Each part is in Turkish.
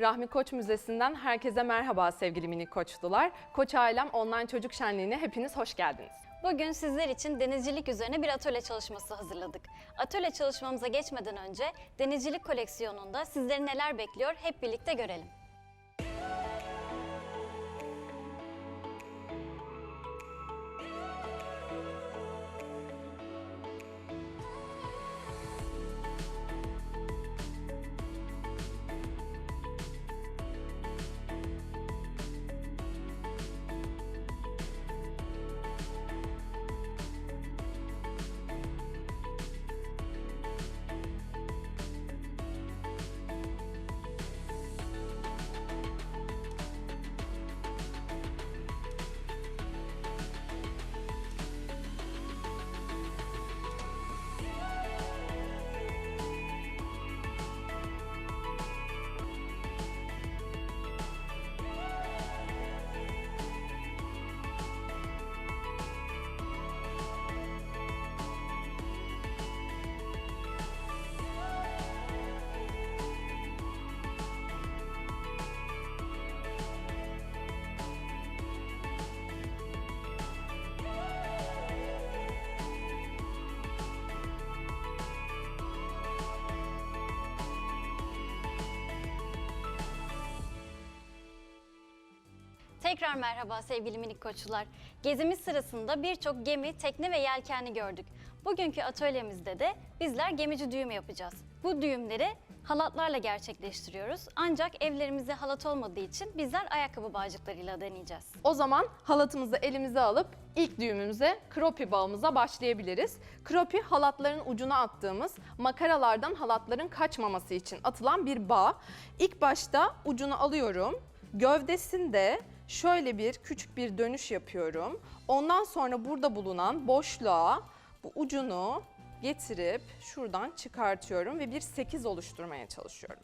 Rahmi Koç Müzesi'nden herkese merhaba sevgili minik koçlular. Koç Ailem Online Çocuk Şenliği'ne hepiniz hoş geldiniz. Bugün sizler için denizcilik üzerine bir atölye çalışması hazırladık. Atölye çalışmamıza geçmeden önce denizcilik koleksiyonunda sizleri neler bekliyor hep birlikte görelim. Tekrar merhaba sevgili minik koçlar. Gezimiz sırasında birçok gemi, tekne ve yelkenli gördük. Bugünkü atölyemizde de bizler gemici düğüm yapacağız. Bu düğümleri halatlarla gerçekleştiriyoruz. Ancak evlerimizde halat olmadığı için bizler ayakkabı bağcıklarıyla deneyeceğiz. O zaman halatımızı elimize alıp ilk düğümümüze kropi bağımıza başlayabiliriz. Kropi halatların ucuna attığımız makaralardan halatların kaçmaması için atılan bir bağ. İlk başta ucunu alıyorum. Gövdesinde şöyle bir küçük bir dönüş yapıyorum. Ondan sonra burada bulunan boşluğa bu ucunu getirip şuradan çıkartıyorum ve bir 8 oluşturmaya çalışıyorum.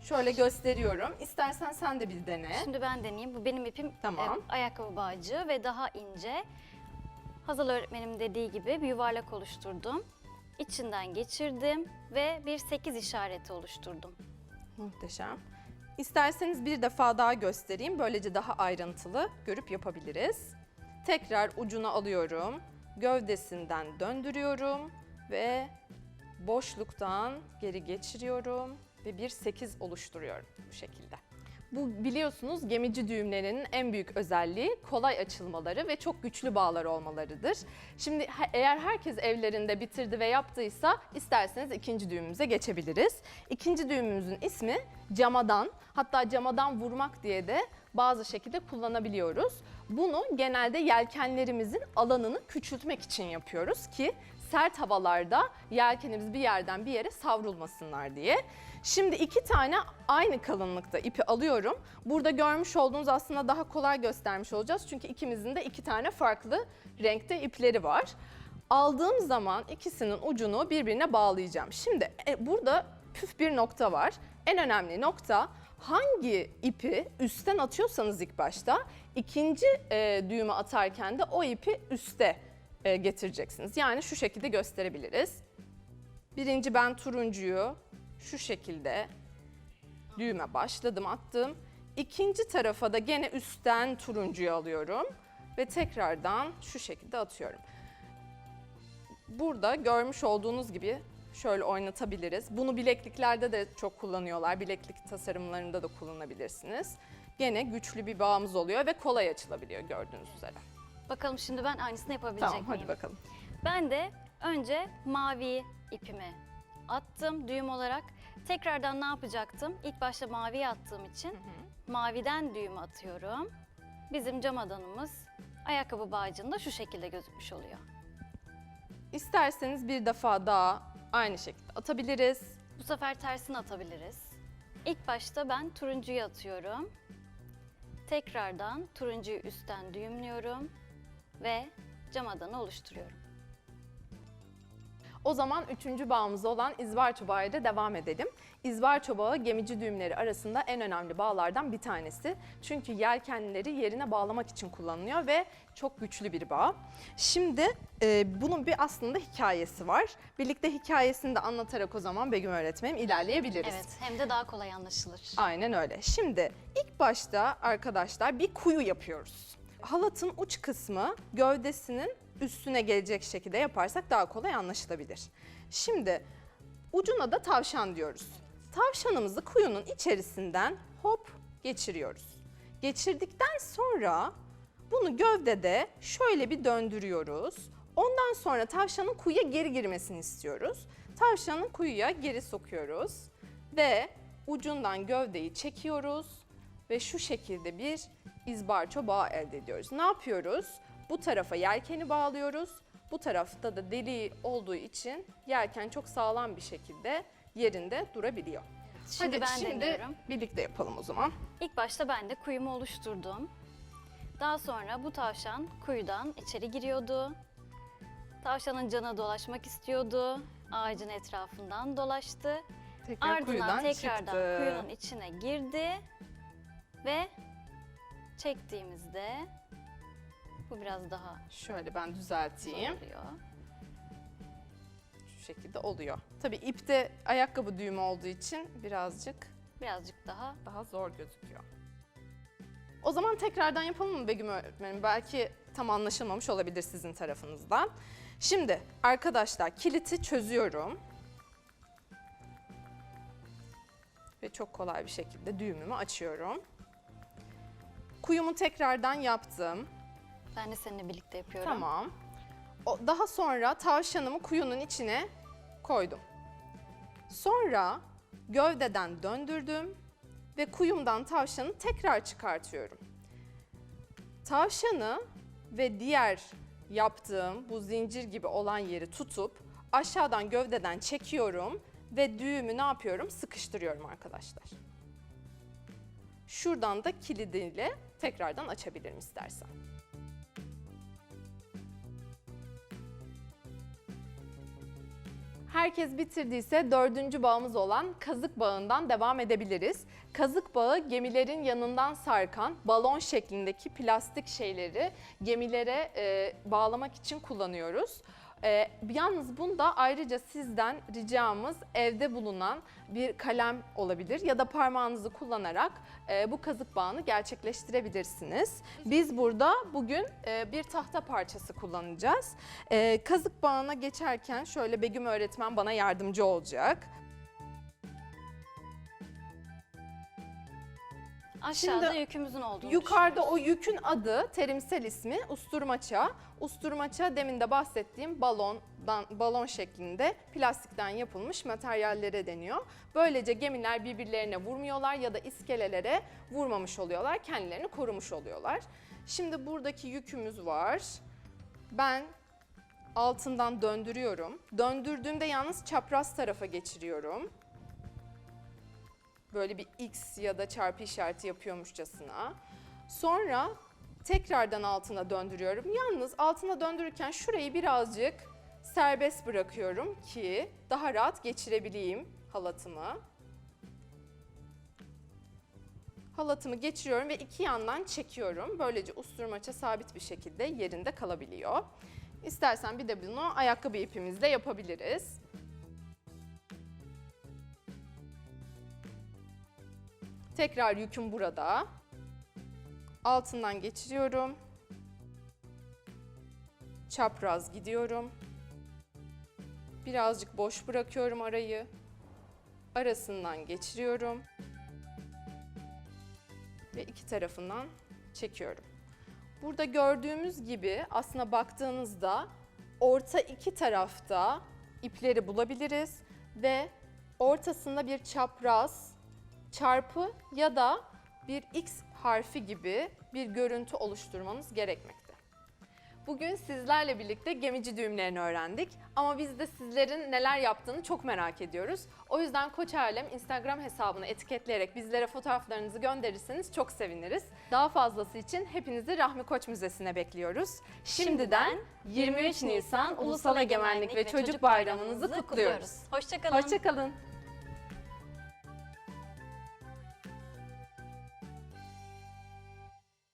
Şöyle gösteriyorum. İstersen sen de bir dene. Şimdi ben deneyeyim. Bu benim ipim Tamam. e, ayakkabı bağcığı ve daha ince. Hazal öğretmenim dediği gibi bir yuvarlak oluşturdum. İçinden geçirdim ve bir 8 işareti oluşturdum. Muhteşem. İsterseniz bir defa daha göstereyim. Böylece daha ayrıntılı görüp yapabiliriz. Tekrar ucunu alıyorum. Gövdesinden döndürüyorum ve boşluktan geri geçiriyorum ve bir 8 oluşturuyorum bu şekilde. Bu biliyorsunuz gemici düğümlerinin en büyük özelliği kolay açılmaları ve çok güçlü bağlar olmalarıdır. Şimdi eğer herkes evlerinde bitirdi ve yaptıysa isterseniz ikinci düğümümüze geçebiliriz. İkinci düğümümüzün ismi camadan. Hatta camadan vurmak diye de bazı şekilde kullanabiliyoruz. Bunu genelde yelkenlerimizin alanını küçültmek için yapıyoruz ki sert havalarda yelkenimiz bir yerden bir yere savrulmasınlar diye. Şimdi iki tane aynı kalınlıkta ipi alıyorum. Burada görmüş olduğunuz aslında daha kolay göstermiş olacağız. Çünkü ikimizin de iki tane farklı renkte ipleri var. Aldığım zaman ikisinin ucunu birbirine bağlayacağım. Şimdi e, burada püf bir nokta var. En önemli nokta hangi ipi üstten atıyorsanız ilk başta ikinci e, düğümü atarken de o ipi üste e, getireceksiniz. Yani şu şekilde gösterebiliriz. Birinci ben turuncuyu şu şekilde düğüme başladım attım. İkinci tarafa da gene üstten turuncuyu alıyorum ve tekrardan şu şekilde atıyorum. Burada görmüş olduğunuz gibi şöyle oynatabiliriz. Bunu bilekliklerde de çok kullanıyorlar. Bileklik tasarımlarında da kullanabilirsiniz. Gene güçlü bir bağımız oluyor ve kolay açılabiliyor gördüğünüz üzere. Bakalım şimdi ben aynısını yapabilecek Tamam miyim? hadi bakalım. Ben de önce mavi ipimi attım düğüm olarak. Tekrardan ne yapacaktım? İlk başta maviye attığım için maviden düğüm atıyorum. Bizim cam adanımız ayakkabı bağcığında şu şekilde gözükmüş oluyor. İsterseniz bir defa daha aynı şekilde atabiliriz. Bu sefer tersini atabiliriz. İlk başta ben turuncuyu atıyorum. Tekrardan turuncuyu üstten düğümlüyorum ve cam adanı oluşturuyorum. O zaman üçüncü bağımız olan izbar çobağı ile devam edelim. İzbar çobağı gemici düğümleri arasında en önemli bağlardan bir tanesi. Çünkü yelkenleri yerine bağlamak için kullanılıyor ve çok güçlü bir bağ. Şimdi e, bunun bir aslında hikayesi var. Birlikte hikayesini de anlatarak o zaman Begüm öğretmenim ilerleyebiliriz. Evet, hem de daha kolay anlaşılır. Aynen öyle. Şimdi ilk başta arkadaşlar bir kuyu yapıyoruz. Halatın uç kısmı gövdesinin üstüne gelecek şekilde yaparsak daha kolay anlaşılabilir. Şimdi ucuna da tavşan diyoruz. Tavşanımızı kuyunun içerisinden hop geçiriyoruz. Geçirdikten sonra bunu gövdede şöyle bir döndürüyoruz. Ondan sonra tavşanın kuyuya geri girmesini istiyoruz. Tavşanın kuyuya geri sokuyoruz ve ucundan gövdeyi çekiyoruz ve şu şekilde bir izbarço bağ elde ediyoruz. Ne yapıyoruz? Bu tarafa yelkeni bağlıyoruz. Bu tarafta da deliği olduğu için yelken çok sağlam bir şekilde yerinde durabiliyor. Şimdi ben deniyorum. birlikte yapalım o zaman. İlk başta ben de kuyumu oluşturdum. Daha sonra bu tavşan kuyudan içeri giriyordu. Tavşanın canı dolaşmak istiyordu. Ağacın etrafından dolaştı. Tekrar Ardından kuyudan tekrardan çıktı. kuyunun içine girdi ve çektiğimizde bu biraz daha Şöyle ben düzelteyim. oluyor. Şu şekilde oluyor. Tabii ipte ayakkabı düğümü olduğu için birazcık Birazcık daha daha zor gözüküyor. O zaman tekrardan yapalım mı Begüm öğretmenim? Belki tam anlaşılmamış olabilir sizin tarafınızdan. Şimdi arkadaşlar kiliti çözüyorum. Ve çok kolay bir şekilde düğümümü açıyorum. Kuyumu tekrardan yaptım. Ben de seninle birlikte yapıyorum. Tamam. O, daha sonra tavşanımı kuyunun içine koydum. Sonra gövdeden döndürdüm ve kuyumdan tavşanı tekrar çıkartıyorum. Tavşanı ve diğer yaptığım bu zincir gibi olan yeri tutup aşağıdan gövdeden çekiyorum ve düğümü ne yapıyorum? Sıkıştırıyorum arkadaşlar. Şuradan da kilidiyle tekrardan açabilirim istersen. Herkes bitirdiyse dördüncü bağımız olan kazık bağından devam edebiliriz. Kazık bağı gemilerin yanından sarkan balon şeklindeki plastik şeyleri gemilere e, bağlamak için kullanıyoruz. E, yalnız bunda ayrıca sizden ricamız evde bulunan bir kalem olabilir ya da parmağınızı kullanarak e, bu kazık bağını gerçekleştirebilirsiniz. Biz burada bugün e, bir tahta parçası kullanacağız. E, kazık bağına geçerken şöyle Begüm öğretmen bana yardımcı olacak. Aşağıda Şimdi yükümüzün olduğunu Yukarıda o yükün adı, terimsel ismi usturmaça. Usturmaça demin de bahsettiğim balondan, balon şeklinde plastikten yapılmış materyallere deniyor. Böylece gemiler birbirlerine vurmuyorlar ya da iskelelere vurmamış oluyorlar. Kendilerini korumuş oluyorlar. Şimdi buradaki yükümüz var. Ben altından döndürüyorum. Döndürdüğümde yalnız çapraz tarafa geçiriyorum böyle bir x ya da çarpı işareti yapıyormuşçasına. Sonra tekrardan altına döndürüyorum. Yalnız altına döndürürken şurayı birazcık serbest bırakıyorum ki daha rahat geçirebileyim halatımı. Halatımı geçiriyorum ve iki yandan çekiyorum. Böylece usturmaça sabit bir şekilde yerinde kalabiliyor. İstersen bir de bunu ayakkabı ipimizle yapabiliriz. Tekrar yüküm burada. Altından geçiriyorum. Çapraz gidiyorum. Birazcık boş bırakıyorum arayı. Arasından geçiriyorum. Ve iki tarafından çekiyorum. Burada gördüğümüz gibi aslına baktığınızda orta iki tarafta ipleri bulabiliriz ve ortasında bir çapraz çarpı ya da bir x harfi gibi bir görüntü oluşturmanız gerekmekte. Bugün sizlerle birlikte gemici düğümlerini öğrendik. Ama biz de sizlerin neler yaptığını çok merak ediyoruz. O yüzden Koç Alem Instagram hesabını etiketleyerek bizlere fotoğraflarınızı gönderirseniz çok seviniriz. Daha fazlası için hepinizi Rahmi Koç Müzesi'ne bekliyoruz. Şimdiden 23 Nisan Ulusal Egemenlik ve Çocuk Bayramınızı kutluyoruz. Hoşçakalın. Hoşçakalın.